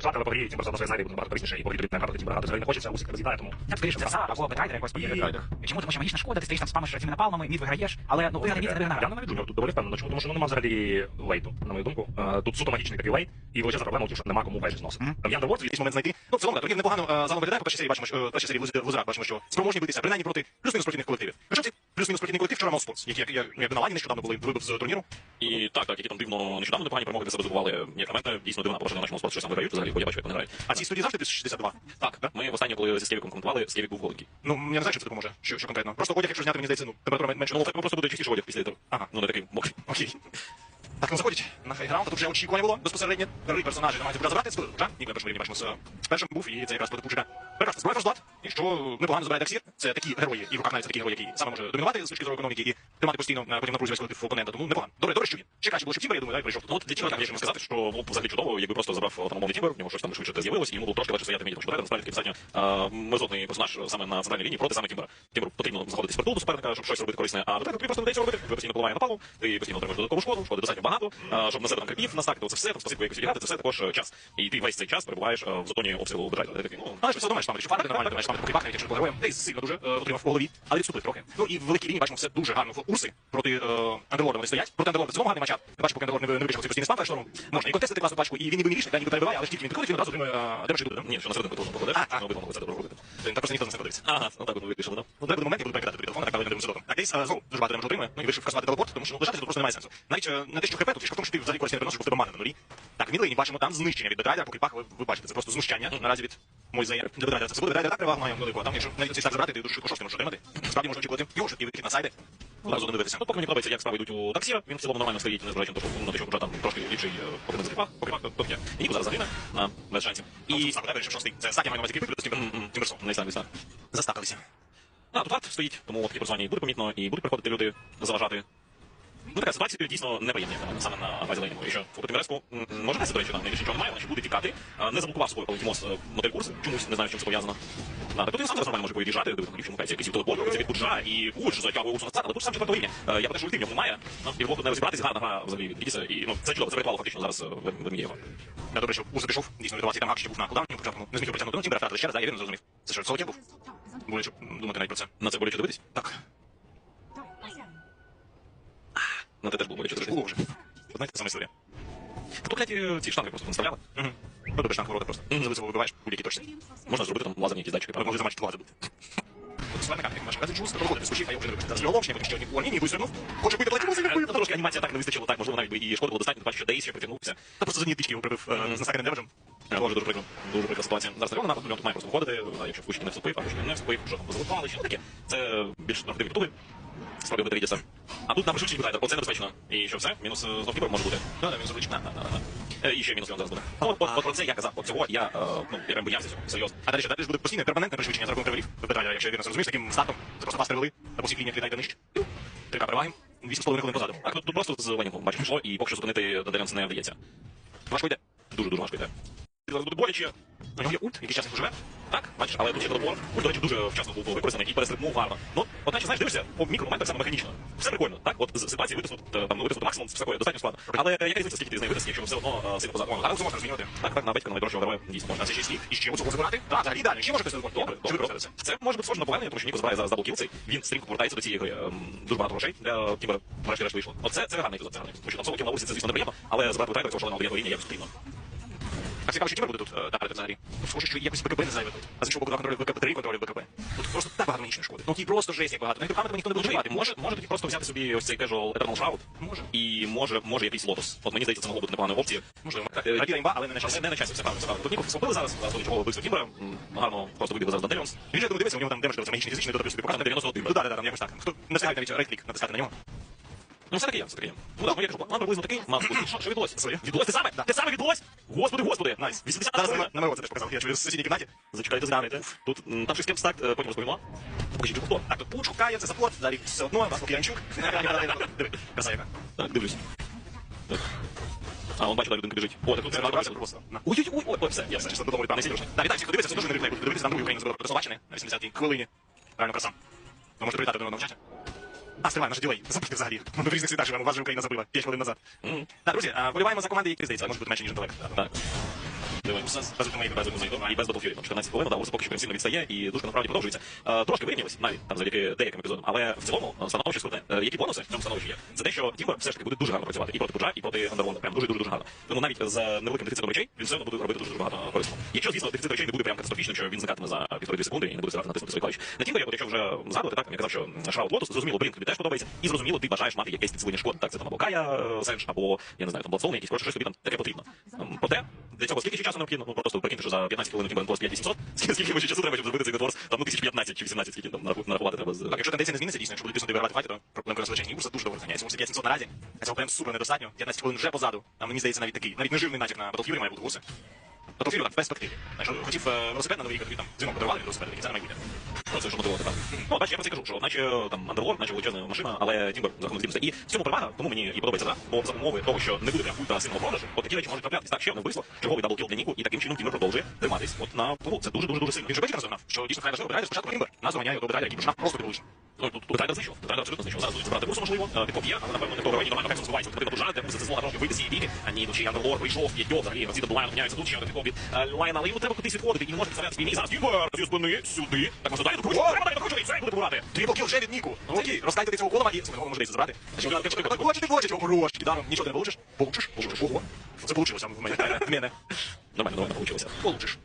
Слабко, але по грі Тімбер на своїй буде набагато корисніше, і по грі тобі карта Тімбера взагалі не хочеться, усик розлітає, тому Я б скоріше або Бетрайдера якось І- Чому? Тому що магічна шкода, ти стоїш там спамиш цими напалмами, мід виграєш, але ну виграти мід не Я виграє. навіть думаю, тут доволі впевнено, чому? Тому що ну, нема взагалі лейту, на мою думку. Е, Тут суто магічний такий лейт, і величезна проблема у тім, що нема кому вежі зносити. Там Ян Деворд якийсь момент знайти. Ну, в цілому, да, турнір непогано е, загалом виглядає, по першій серії бачимо, що е, першій серії в бачимо, що спроможні битися, принаймні проти плюс-мінус профільних колективів. Хоча плюс-мінус профільний колектив вчора мав спорт, які як, як, як на лані нещодавно були вибив з турніру. І так, так, які там дивно нещодавно непогані перемоги для себе здобували. Як на мене, дійсно дивна положення нашому спорті, що сам виграють, взагалі, бо я бачу, як вони грають. А ці студії завжди плюс 62. Так, ми востаннє, коли зі Скевіком коментували, Скевік був голенький. Ну, я не знаю, що це допоможе. Що, що конкретно. Просто одяг, якщо зняти, мені здається, ну, температура менше. Ну, так просто буде частіше одяг після літеру. Ага. Ну, не такий мокрий. Окей. Так, ну заходять на хайграунд, тут вже очікування було безпосередньо. Три персонажі намагаються розібрати з вже. Першому рівні бачимо з е, першим був, і це якраз проти Пушика. Прекрасно, зброя розлад. І що непогано забирає Дексір. Це такі герої, і в руках навіть це такі герої, які саме може домінувати з точки зору економіки і тримати постійно е, потім напрузі весь колектив опонента. Тому непогано. Добре, добре, що він. Ще краще було, щоб Тімбер, я думаю, да, прийшов. Ну, от для чого там чому сказати, що було б взагалі чудово, якби просто забрав там умовний тімбер, в нього щось там швидше з'явилось, і йому було трошки легше стояти в міді, тому що Драйден насправді такий достатньо е, мерзотний персонаж саме на центральній лінії проти саме тімбера. Тімберу потрібно заходити з притулу до суперника, щоб щось робити корисне, а до тобі просто не дається робити, тебе постійно поливає на палу, ти постійно отримуєш додаткову шкоду, шкоди достатньо багато, е, щоб на себе там крипів настакати, це все, там спасибо якось відіграти, це все також е, час. І ти весь цей час перебуваєш е, в зоні обстрілу Драйдена. Ну, Але ж все одно маєш пам'ять, що фарбити нормально, ти маєш пам'ять поки бахне, якщо по героям, десь сильно дуже е, отримав по голові, але відступив трохи. Ну і в великій лінії бачимо все дуже гарно в Урси проти е, Андерлорда вони стоять. Проти Андерлорда цілому гарний матчап. Не бачу, поки Андерлорд не, не цей постійний спам флештором. Можна і контестити класну пачку, і він ніби не рішить, ніби перебиває, але ж тільки він приходить, він одразу отримує демедж і буде. ні, що на середину потужно покладеш, А, а. обидва могли це добре робити. Так просто ніхто не подивиться. Ага, ну так от ви вирішили, да? Ну, треба момент, я буду перекидати не дивимося дотом. Так, десь знову дуже багато демеджу отримує, ну і вирішив касувати телепорт, тому що ну, лишатися тут просто немає сенсу. Навіть е, не те, що хп, тут фішка в тому, що ти взагалі користі не приносиш, бо в тебе мана на нулі. Так, мідлейні бачимо там знищення від Бетрайдера, поки пах ви, ви бачите, це просто знущання наразі від Мойзея. Для Бетрайдера це буде, Бетрайдер так перевагу має велику, а там якщо навіть цей стак забрати, ти дуже швидко шостки можеш отримати. Справді можна очікувати його швидкий вихід на сайди. Ну, так, не дивитися. Ну, поки мені подобається, як справи йдуть у таксіра, він в цілому нормально стоїть, незважаючи на те, ну, на те, що вже там трошки ліпший е, поки не закріпах, поки то є. І Ніку зараз загине, на, без шансів. І сам вирішив шостий. Це стак, я на увазі кріпи, плюс Тімберсон. Не сам, не сам. Застакалися. А, тут варт стоїть, тому такі і буде помітно, і будуть приходити люди заважати. Ну, така ситуація дійсно неприємна, на мене, саме на базі лейнінгу. І що у Тимиреску може не до речі, там найбільше нічого немає, наче буде тікати, не заблокував собою, коли Тімос е, модель курсу, чомусь, не знаю, з чим це пов'язано. Да, тут він сам зараз нормально може поїжджати, дивись, на ліпшому кайці, якийсь телепорт, це від Буджа, і Куч затягує Урсу назад, але Буч сам четвертого рівня. Е, Я подешу ультим, його немає, ну, і вдвох не розібратися, гарна гра взагалі від Гідіса, і ну, це чудово, це врятувало фактично зараз е, Ведмієва. Я добре, що Урса пішов, дійсно рятувався, там Ак ще був на кулдауні, почав ну, не зміг його притягнути, ну, Тімбера втратили ще раз, да, я вірно зрозумів. Це що, солодя був? Боляче думати навіть про це. На це боляче дивитись? Так, На те теж було боляче дивитись. було вже. Знаєте, сама історія. Тут, кляті, ці штанги просто наставляли. Угу. Ну, добре, штанг ворота просто. Угу. високо вибиваєш, будь-які точці. Можна зробити там лазерні якісь датчики. Але могли замачити лазер бути. От суперника, як бачиш, Казик Джуз, проходить, скочив, а я вже не вибив. Зараз його ломчення, поки що у армінії, вистрибнув. Хоче бити далеко, Ну, трошки анімація так не вистачило, так, можливо, навіть би і шкоди було достатньо, бачу, що Дейс ще притягнувся. Та просто за одні його прибив е, з наскаканим демеджем. Е, Дуже дуже прикро. Дуже прикра ситуація. Зараз Таріон напад, тут має просто виходити, а якщо Кучки не вступив, а Кучки не вступив, що там залутали, ще таке. Це більш нормативні туги. Справді буде Рідіса. А тут нам швидше Бетайдер, оце небезпечно. І що все? Мінус е, знов кіпер може бути. Да, да, мінус обличчя. Да, да, да. Е, І ще мінус він зараз буде. Ну, от, от, от про це я казав, от цього я, е, ну, я прям боявся цього, серйозно. А далі що, далі ж буде постійне перманентне пришвидшення за рахунок ревелів. Питання, якщо я вірно це розумієш, таким стартом, це просто вас перевели, на всіх лініях літайте нижче. Трика переваги, 8,5 хвилин позаду. А тут, тут просто з Ленінгом, бачиш, пішло, і поки що зупинити Делянс не вдається. Важко йде. Дуже-дуже важко йде. Зараз буде боляче. У нього є ульт, який час не поживе. Так, бачиш, але тут є додобор. Ось, до речі, дуже вчасно був використаний і перестрибнув гарно. Ну, от наче, знаєш, дивишся, по мікромомент так само механічно. Все прикольно, так? От з ситуації витиснути, там, витиснути максимум, все таке достатньо складно. Але е, яка різниця, скільки ти з неї витиснеш, якщо все одно е, сильно позаду. Але це можна змінювати. Так, так, на батька, найдорожчого героя, дійсно можна. Це ще слід. І ще оцього забирати. Так, взагалі ідеально. Ще може хтось забрати. Добре, Чи ви добре. просто це? Це може бути схоже на повернення, тому що Ніко збирає зараз даблкіл цей. Він стрімко повертається до цієї гри. Ем, Дуже багато грошей для Тімбера, врешті-решт вийшло. Оце це гарний епізод, це гарний. Тому що там соло на вулиці, це звісно неприємно, але збирати витайдер цього шаленого рівня як потрібно. Так цікаво, що Тімер буде тут е, тапати взагалі. Схоже, що якось БКБ не зайве тут. А з іншого боку, два контролі БКБ, три контролі БКБ. Тут просто так багато магічної шкоди. Ну ті просто жесть як багато. Ну і руками ніхто не буде Слухай, може, може тоді просто взяти собі ось цей casual Eternal Shroud, Може. і може, може якийсь лотос. От мені здається, це могло бути непоганою опцією. Можливо. Так, е, імба, але не на часі. не на часі, все правильно. Тут Ніков схопили зараз, а чого вбивство Тімбера, гарно просто вибігли зараз Данделіонс. Він же тому дивиться, у нього там демедж дивиться магічний фізичний, додати собі показати. 91. Ну, да, да, да, там якось так. Хто не встигає навіть рейт-клік натискати на нього. Ну, все таки є, все таки є. Ну, так, ну, я кажу, план приблизно такий, мав бути. Що, що відбулося? Своє. Відбулося те саме? Те саме відбулося? Господи, господи! Найс. 80 Зараз на, на це теж показав. Я чую в сусідній кімнаті. Зачекайте, згадайте. Тут м, там щось кем стак, е, потім розповімо. Покажіть, хто. Так, тут Пуч хукає, це саппорт, далі все одно, вас поки Диви, краса яка. Так, дивлюсь. Так. А, он бачить, далі людинка біжить. О, так тут Це просто. На. Ой, все, я Все, чисто додому Не сильно. Так, вітаю всіх, хто дивиться, це дуже не реплей. Дивитися, там другий Україну збирав Словаччини на 80-й хвилині. Реально краса. А, стривай, наш ділей. Забудьте взагалі. Ми в різних світах живемо, вас же Україна забила 5 хвилин назад. Так, друзі, вболіваємо за команди, які здається, може бути менше, ніж інтелект. Дивимося з без автоматів, без музику і без Battlefield. 14 хвилин, да, поки що прям сильно відстає, і дуже насправді продовжується. Е, Трошки вирівнялись навіть там завдяки деяким епізодам, але в цілому е, становище скрутне. Е, Які бонуси в цьому становищі є? Це те, що Тімбер все ж таки буде дуже гарно працювати і проти Пуджа, і проти Андервонда. Прям дуже дуже дуже гарно. Тому навіть з невеликим дефіцитом речей він все одно буде робити дуже багато корисного. Якщо, звісно, дефіцит речей не буде прям катастрофічним, що він зникатиме за півтори секунди і не буде сразу натиснути свої клавіші. На Тімбері, якщо вже згадувати, так, я казав, що Шраут Лотус, зрозуміло, Блінк тобі теж подобається, і зрозуміло, ти бажаєш мати якесь підсилення шкоди. Так, це там або Кая Сенж, або я не знаю, там Бладстоун, якісь коротше, щось тобі там таке потрібно. Ем, Проте для цього скільки часу необхідно? Ну просто прикиньте, що за 15 хвилин Тімбер 5800, скільки скільки ще часу треба, щоб зробити цей детворс, там ну 1015 чи 18, скільки там нарахувати треба Так, якщо тенденція не зміниться, дійсно, якщо буде тиснути вигравати файти, то проблем розвлечення Урса дуже добре зганяється. Урса 5700 наразі, а цього прям супер недостатньо. 15 хвилин вже позаду. А мені здається, навіть такий, навіть неживний натяк на Battlefield має бути Урса. Так в перспективі. Хотів е, велосипед на новий, тобі там зиму подарували від велосипеда, такий це майбутнє. Ну, це що мотивувати. Ну, бачиш, я про це кажу, що наче там Андерлорд, наче величезна машина, але Тімбер за рахунок здібності. І в цьому перевага, тому мені і подобається, да? бо за умови того, що не буде прям ультра сильного продажу, от такі речі можуть траплятися. Так, ще одне вбивство, черговий даблкіл для Ніку, і таким чином Тімбер продовжує триматись от на плаву. Це дуже дуже дуже сильно. Він же бачив розгнав, що дійсно треба важливо, спочатку Кімбер, нас доганяє до Бетрайдера, який просто підвищити. Ну, тут тут Райдер знищив, тут Райдер абсолютно знищив. Зараз будуть забрати курсу, можливо, е, підкоп є, але напевно не в тому районі, нормально так розвивається. Потрібно пожарити, мусити зло на трошки вийти з цієї бійки. А ні, ще й Андерлор прийшов, п'ятьо, взагалі, всі до Лайна міняються, тут ще один підкоп від е, Лайна, але йому треба кудись відходити, і не може підставляти спільні. Зараз Тімбер, зі спини, сюди. Так, може далі докручувати, треба далі докручувати, і це буде побирати. Трипл вже від Ніку. Ну окей, розкайте цього голова і слухай, може десь забрати. Так хочете, хочете, його хорош, кидаром, нічого не получиш? Получиш? Получиш, ого. Це получилося в мене. В мене. Нормально, нормально вийшлося. Получиш.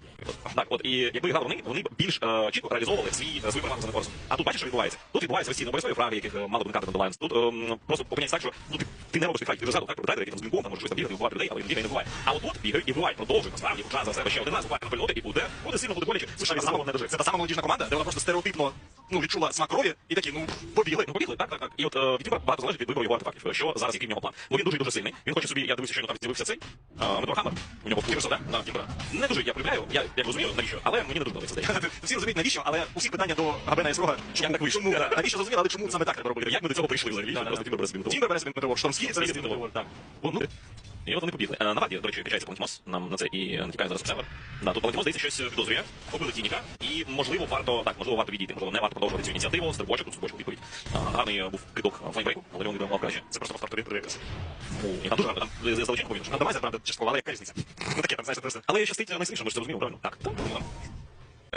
Так, от і якби грали вони, вони б більш е, чітко реалізовували свій е, свою перевагу за Некорсом. А тут бачиш, що відбувається. Тут відбуваються постійно обов'язкові фраги, яких е, мало б уникати Lions. Тут ем, просто опиняється так, що ну ти, ти не робиш файт. Ти вже Тайдера, який там з блінком, там може щось там бігати, вбивати людей, але він бігає не буває. А от тут бігає і вбиває, продовжує, насправді, хоча за себе ще один раз буває на польоти і буде, буде сильно, буде боляче. Це ж сама- не дожив. Це та сама молодіжна команда, де вона просто стереотипно ну, відчула смак крові і такі, ну, побігли. Ну, побігли, так, так, так. І от е, від Тімбера багато залежить від вибору його артефактів. Що зараз який в нього план? Бо він дуже дуже сильний. Він хоче собі, я дивився, що там з'явився цей е. У нього курсу, да? На Тімбера. Не дуже я полюбляю, я як розумію, навіщо, але мені не дуже подобається. Всі розуміють, навіщо, але у всіх питання до Габена і Срога, Як так вийшло? чому, навіщо зрозуміло, але чому саме так треба робити? Як ми до цього прийшли взагалі? Тімбер бере собі метро. Тімбер бере Штормський, Це так. Ну, і от вони побігли. Е, На варті, до речі, качається Палантімос, нам на це і натякає зараз сервер. Да, тут Палантімос, здається, щось підозрює, побили Тініка, і, можливо, варто, так, можливо, варто відійти, можливо, не варто продовжувати цю ініціативу, стрибочок, тут стрибочок відповідь. А, Гарний був кидок флеймбрейку, але він віддавав краще. Це просто повтор один якраз. І там дуже гарно, там з Заличенко він. Ну, давай, правда, частково, але яка різниця? Ну, таке, там, знаєш, просто. Але щастить найсильніше, ми ж це розуміємо, правильно? Так, там, там, там.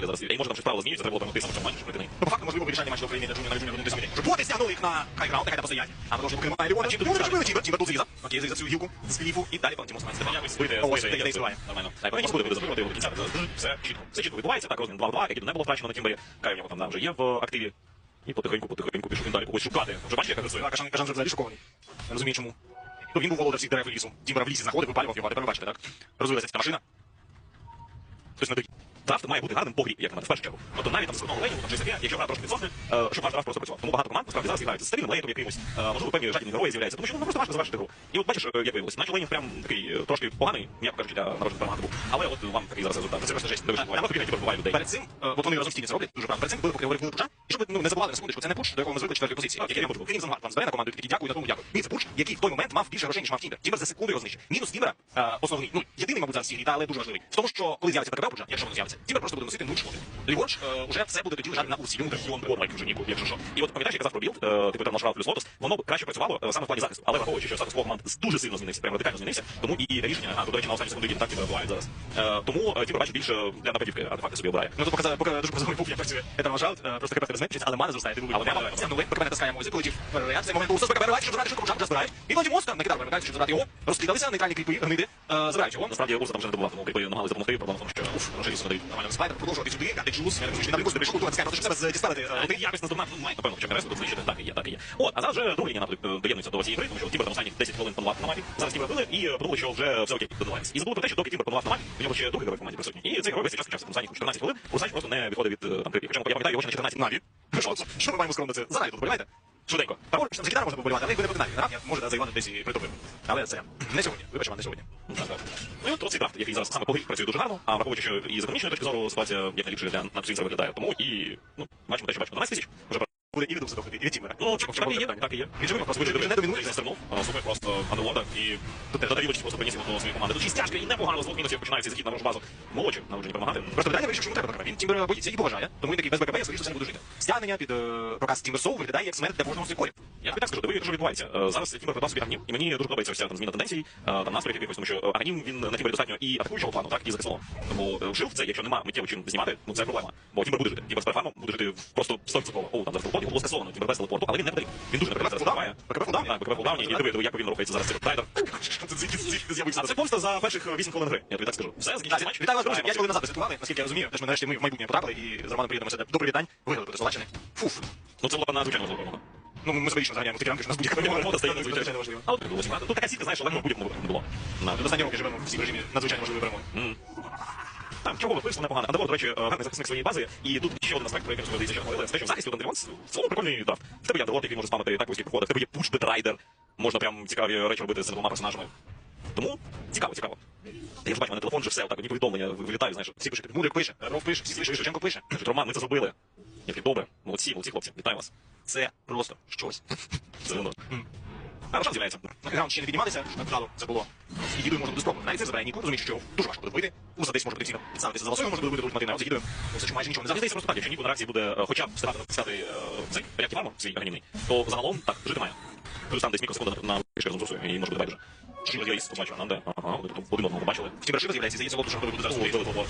Зараз, і може там щось правило змінюється, треба було перемогти саме в матчі, щоб пройти Ну, по факту, можливо, вирішальні матчі до України для Джуніора на Джуніора 97 Вже боти стягнули їх на хайграунд, нехай там постоять. А продовжує поки немає Леона. Вони зробили? Тімбер, Тімбер тут зрізав. Окей, зрізав цю гілку з кліфу і далі має Треба себе. якось я збити. збиваю. Нормально. Так, Палантімос буде буде запрошувати його до кінця, все чітко. Все чітко відбувається, так, розмін 2-2, який не було втрачено на Тімбері. Кай в нього там да, вже є в активі. І потихеньку, потихеньку пішов він далі когось шукати. Вже бачите, як агресує? Так, Кажан, Кажан вже взагалі шокований. Не розумію, чому. Ну, він був володар всіх дерев і лісу. Тімбера в лісі знаходив, випалював його, а тепер ви бачите, так? Розвилася ця машина. Хтось доїде. Драфт має бути гарним по грі, як на мене, в першу чергу. Тобто навіть там складного лейну, там щось таке, якщо гра трошки підсохне, е, щоб ваш просто працював. Тому багато команд насправді зараз грають з старим лейном якимось, е, можливо, певні жадні герої з'являються, тому що ну, просто важко завершити гру. І от бачиш, е, як виявилось, наче лейнінг прям такий трошки поганий, м'яко кажучи, для народження перемагати був. Але от вам такий зараз результат. Це просто жесть. Воно тобі не людей. Перед цим, от вони разом це роблять, дуже правильно. Перед цим, коли поки пуша, і щоб ну, не забували на секундочку, це не пуш, до якого ми звикли четвертої позиції. Який я можу. Фінім Зангар, вам збере на команду, і такий дякую, на тому дякую. Ні, це пуш, який в той момент мав більше грошей, ніж мав Тімбер. Тімбер за секунду його знищив. Мінус Тімбера основний, ну, єдиний, мабуть, зараз але дуже важливий. В тому, що коли з'явиться ТКБ пуша, якщо воно з'явиться, Тімбер просто буде носити нуль шмоти. Ліворуч е, уже все буде тоді лежати на урсі. Йому трильйон бонмайків вже ніку, якщо що. І от пам'ятаєш, я казав про білд, е, типу там наш плюс лотос, воно б краще працювало е, саме в плані захисту. Але враховуючи, що статус команд дуже сильно змінився, прямо радикально змінився, тому і рішення, а, до речі, на останню секунду їм так бувають зараз. Тому е, бачить більше для нападівки артефакти собі обирає. Ну, то показали, поки дуже показали пуп, як працює. Это вважав, просто тебе зменшується, але мана зростає, ти Але вибив. мана поки мене таскає мозі, полетів реакція, момент КП виривається, щоб забрати швидко, вже збирають. І тоді мозка, на кидар перемикається, щоб забрати його, розкидалися, нейтральні кліпи, гниди, забирають його. Насправді Урса там вже не добував, тому кріпи намагалися допомогти, проблема в тому, що уф, не дають. Нормально, спайдер продовжувати сюди, думаю, що на бліку прийшов, тут натискає, щоб себе діспелити. Е, Ти якось наздогнав, напевно, хоча б тут знищити. Так і є, так і є. От, а зараз вже друга лінія нападу е, доєднується до цієї гри, тому що Тімбер там останні 10 хвилин панував на мапі. Зараз Тімбер били і е, подумали, що вже все окей, додавається. І забули про те, що доки Тімбер панував на мапі, у нього ще другий герой в команді присутній. І цей герой весь час качався там останні 14 хвилин, Урсач просто не відходив від е, там крипів. Хоча я пам'ятаю його ще на 14 Наві. Що- ми маємо скромно це? Зараді тут, полювайте? Швиденько. Пароль, що за гітару можна поболівати, але якби не проти Наві. Я може, да, заївати десь і притопив. Але це не сьогодні. Вибачте, вам не сьогодні. Ну. Ну і от цей драфт, який зараз саме погиб працює дуже гарно, а враховуючи, що і з економічної точки зору ситуація як найліпше для на виглядає. Тому і ну бачимо те, що бачимо. 12 тисяч вже буде і від Дубсидофити, і від Тімера. Ну, так і є, так і є. Він же вимог просто він не домінує. не стрибнув, супер просто андерлорда і Дадавілович просто приніс до своєї команди. Тут шість тяжка і непогано розвод мінусів починається захід на нашу базу. Молодчик, навчені допомагати. Просто Даня вирішив, що йому треба БКБ. Він Тімбера боїться і поважає, тому він такий без БКБ, я скоріше все не буду жити. Стягнення під е, проказ Тімбер Соу виглядає як смерть для кожного з цих. Я тобі так скажу, диви, що відбувається. Е, Зараз Тімбер придбав собі агнів, і мені дуже подобається вся там зміна тенденцій, е, там настроїв якихось, тому що е, агнів він на Тімбері достатньо і атакуючого плану, так, і захисного. Тому е, жив це, якщо нема миттєво чим знімати, ну це проблема. Бо Тімбер буде жити. Тімбер з перфармом буде жити просто 100%. О, там зараз його було скасовано, Тімбер без телепорту, але він не вдарив. Він дуже неприємно зараз вбиває. БКБ кулдаун? Так, БКБ кулдауні, і диви, диви, як він рухається зараз цей райдер. З'явився? А це помста за перших 8 хвилин гри, я тобі так скажу. Все, закінчився матч. Вітаю вас, друзі. Граємо. 5 хвилин назад пресетували, наскільки я розумію. Теж ми нарешті ми в майбутнє потрапили і з Романом приєднамося до привітань. Виграли проти Словаччини. Фуф. Ну це була надзвичайно важлива. Ну, ми себе вічно заганяємо в такі рамки, що нас будь-яка Перемога стає надзвичайно важливо. А от відбулося. Тут така сітка, знаєш, легко в будь-якому не було. На- До останнього роки живемо всі в режимі надзвичайно важливої перемоги. Там чого вийшло непогано. Андавор, до речі, е, гарний захисник своєї бази. І тут ще один аспект, про який здається, що говорили, це що в захисті в цілому прикольний драфт. В тебе є Андавор, який може спамити так вузькі проходи, в тебе є пуш бетрайдер. Можна прям цікаві речі робити з двома персонажами. Тому цікаво, цікаво. Та я ж бачу, мене телефон вже все, так, одні повідомлення вилітають, знаєш. Всі пишуть, Мудрик пише, Ров пише, всі пишуть, Шевченко пише. Кажуть, Роман, ми це зробили. Я такий, добре, молодці, молодці хлопці, вітаю вас. Це просто щось. Це воно. А Рошан з'являється. Граунд ще не підніматися, вдало це було. І дідою можна буде спробувати. Навіть це забирає Ніку, розуміючи, що дуже важко буде вийти. Уса десь може потенційно підставитися за лосою, може буде вийти ультимативна, а от за дідою все майже нічого не Мені просто так, якщо Ніку на реакції буде е, хоча б встигати натискати е, цей реактив армор, свій агнівний, то загалом так, жити має. Плюс там десь мікросекунда на пішки разом з Русою, і може бути байдуже. Чи я побачив, нам де? Ага, вони тут один одного побачили. В Тімбершива з'являється, здається, лоту, що буде зараз. Вбили.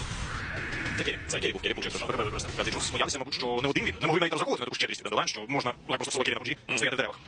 Це Керрі, це Керрі був, Керрі був просто. Мабуть, що не один він. Не могли навіть розраховувати на таку щедрість від що можна легко стосувати на пуджі, стояти в деревах.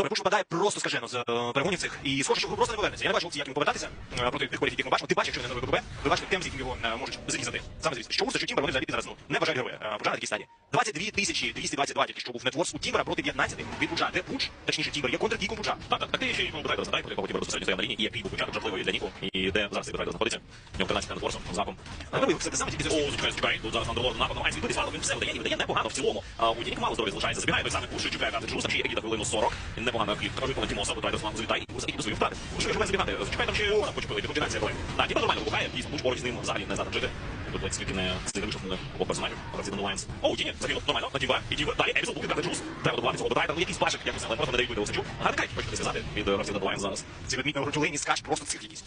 Добре, Пуш випадає просто скажено з е, перегонів цих. І схоже, що гру просто не повернеться. Я не бачу опції, як йому повертатися е, проти тих колів, яких ми бачимо. Ти бачиш, якщо не новий ББ, ви бачите темп, з яким його е, можуть зарізати. Саме звісно. Що Уса, що Тімбер, вони взагалі зараз ну, не вважають героя. Е, на такій стадії. 22 тисячі 222 тільки що був нетворс у Тімбера проти 15 від Пуджа. Де Пудж, точніше Тімбер, є контрдійком Пуджа. Так, так, так ти ще й Бетрайдер згадай, проти кого Тімбер безпосередньо стояв на лінії, і який був початок жахливий для Ніку, і де зараз цей Бетрайдер знаходиться. У нього 13 нетворсом, запом. Але ви все саме, тільки О, звичайно, чекай, тут зараз Андерлорд напад намагається відбити він все видає і видає непогано в цілому. У Дінік мало здоров'я залишається, забігає той самий пуш, і чекає Джуса, є Егіда хвилину 40, і непогано кліп. Кажу, коли Тімоса, Бетрайдер сам залітає, і Егіда свою втрати. Пуш, якщо забігати, чекай там ще Орна, почепили, комбінація героїв. Так, Діма нормально вибухає, дійсно, пуш поруч з ним взагалі не здатен жити. Тут ледь скільки не стільки вийшов обох персонажів, гравці Dandelions. О, у Діні, загинув нормально, на Діва, і Діва, далі Ебісел, буде карти Джус. Треба добувати цього Бетрайдера, ну якийсь башик, якось, але просто не дають бути Осачу. Гарний кайф, хочете сказати, від е, гравців зараз. Ці відмітно гротулейні скач просто цирк якийсь.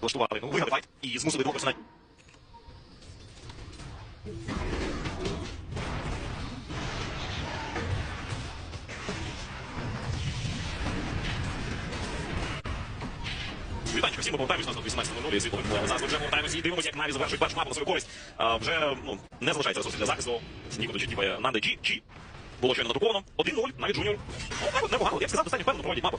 Влаштували, ну, виграли і змусили двох персонажів. Вітанчик, всім ми повертаємось, нас тут 18 минулі. Зараз ми вже повертаємось і дивимося, як Наві завершують першу мапу на свою користь. А, вже ну, не залишається ресурсів для захисту. Ніко до Чітіпає Нанди Джі, Чі. Було щойно надруковано. 1-0, навіть Джуніор. Ну, непогано. Я б сказав, достатньо впевнено проводять мапу.